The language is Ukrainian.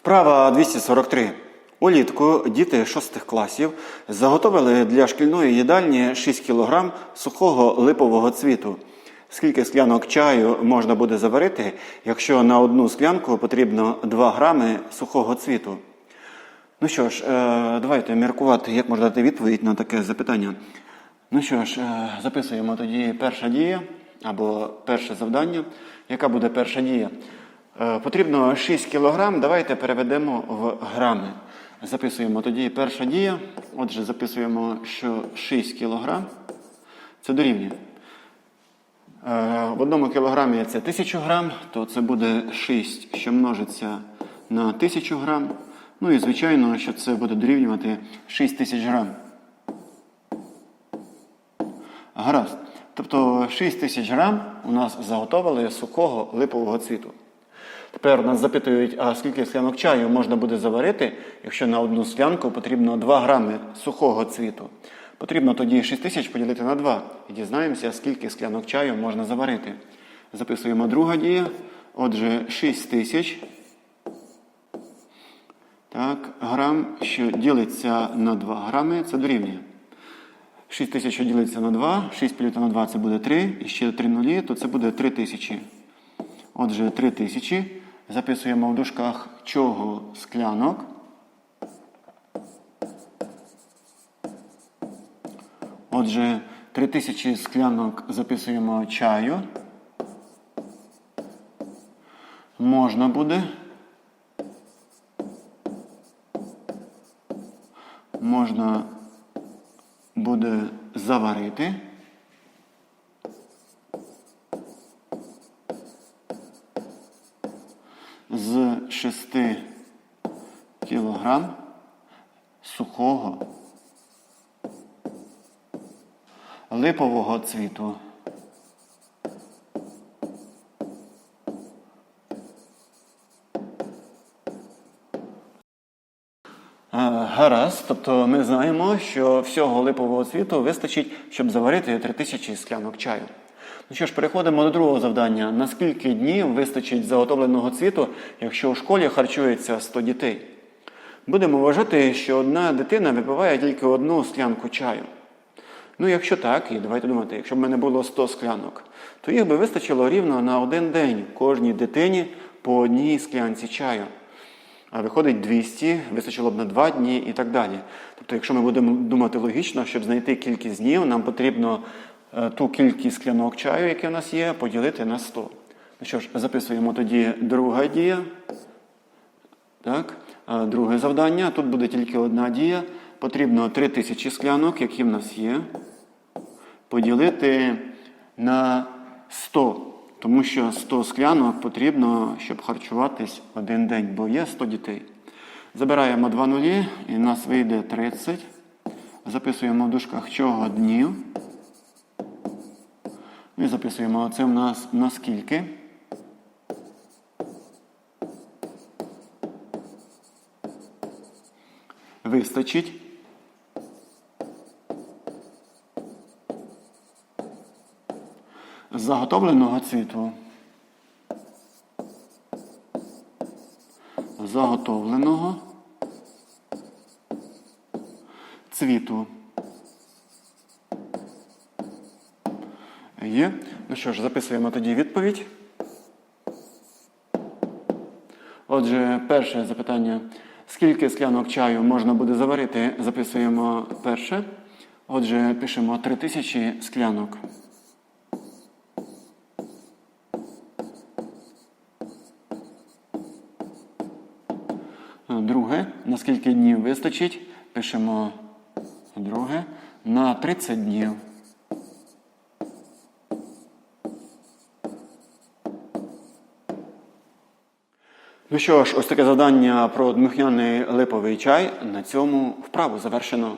Вправа 243. Улітку діти 6 класів заготовили для шкільної їдальні 6 кг сухого липового цвіту. Скільки склянок чаю можна буде заварити, якщо на одну склянку потрібно 2 грами сухого цвіту? Ну що ж, е, давайте міркувати, як можна дати відповідь на таке запитання. Ну що ж, е, записуємо тоді перша дія або перше завдання. Яка буде перша дія? Е, Потрібно 6 кг, давайте переведемо в грами. Записуємо тоді перша дія. Отже, записуємо, що 6 кг це дорівнює. Е, В одному кілограмі це 1000 грам, то це буде 6, що множиться на 1000 грам. Ну і звичайно, що це буде дорівнювати 6000 грам. Гаразд. Тобто 6 тисяч грам у нас заготовили сухого липового цвіту. Тепер нас запитують, а скільки склянок чаю можна буде заварити, якщо на одну склянку потрібно 2 грами сухого цвіту. Потрібно тоді 6 тисяч поділити на 2 і дізнаємося, скільки склянок чаю можна заварити. Записуємо друга дія. Отже, 6 тисяч так, грам, що ділиться на 2 грами, це дорівнює. 6 тисяч ділиться на 2, 6 поділити на 2 це буде 3, і ще 3 нулі, то це буде 3 тисячі. Отже, 3 тисячі. Записуємо в дужках чого склянок. Отже, 3 тисячі склянок записуємо чаю. Можна буде. Можна буде заварити. З 6 кілограм сухого липового цвіту. Е, Гаразд, тобто ми знаємо, що всього липового цвіту вистачить, щоб заварити 3000 склянок чаю. Ну що ж, переходимо до другого завдання. На скільки днів вистачить заготовленого цвіту, якщо у школі харчується 100 дітей? Будемо вважати, що одна дитина випиває тільки одну склянку чаю. Ну, якщо так, і давайте думати, якщо б мене було 100 склянок, то їх би вистачило рівно на один день кожній дитині по одній склянці чаю. А виходить 200, вистачило б на 2 дні і так далі. Тобто, якщо ми будемо думати логічно, щоб знайти кількість днів, нам потрібно ту кількість склянок чаю, яка у нас є, поділити на 100. Ну що ж, записуємо тоді друга дія. Так, друге завдання. Тут буде тільки одна дія. Потрібно 3000 склянок, які в нас є, поділити на 100. Тому що 100 склянок потрібно, щоб харчуватись один день, бо є 100 дітей. Забираємо 2 нулі, і в нас вийде 30. Записуємо в дужках чого днів. І записуємо це в нас наскільки. Вистачить. Заготовленого цвіту. Заготовленого цвіту. Є. Ну що ж, записуємо тоді відповідь. Отже, перше запитання. Скільки склянок чаю можна буде заварити? Записуємо перше. Отже, пишемо 3000 склянок. Друге, на скільки днів вистачить? Пишемо друге. На 30 днів. Ну що ж, ось таке завдання про дмухняний липовий чай. На цьому вправу завершено.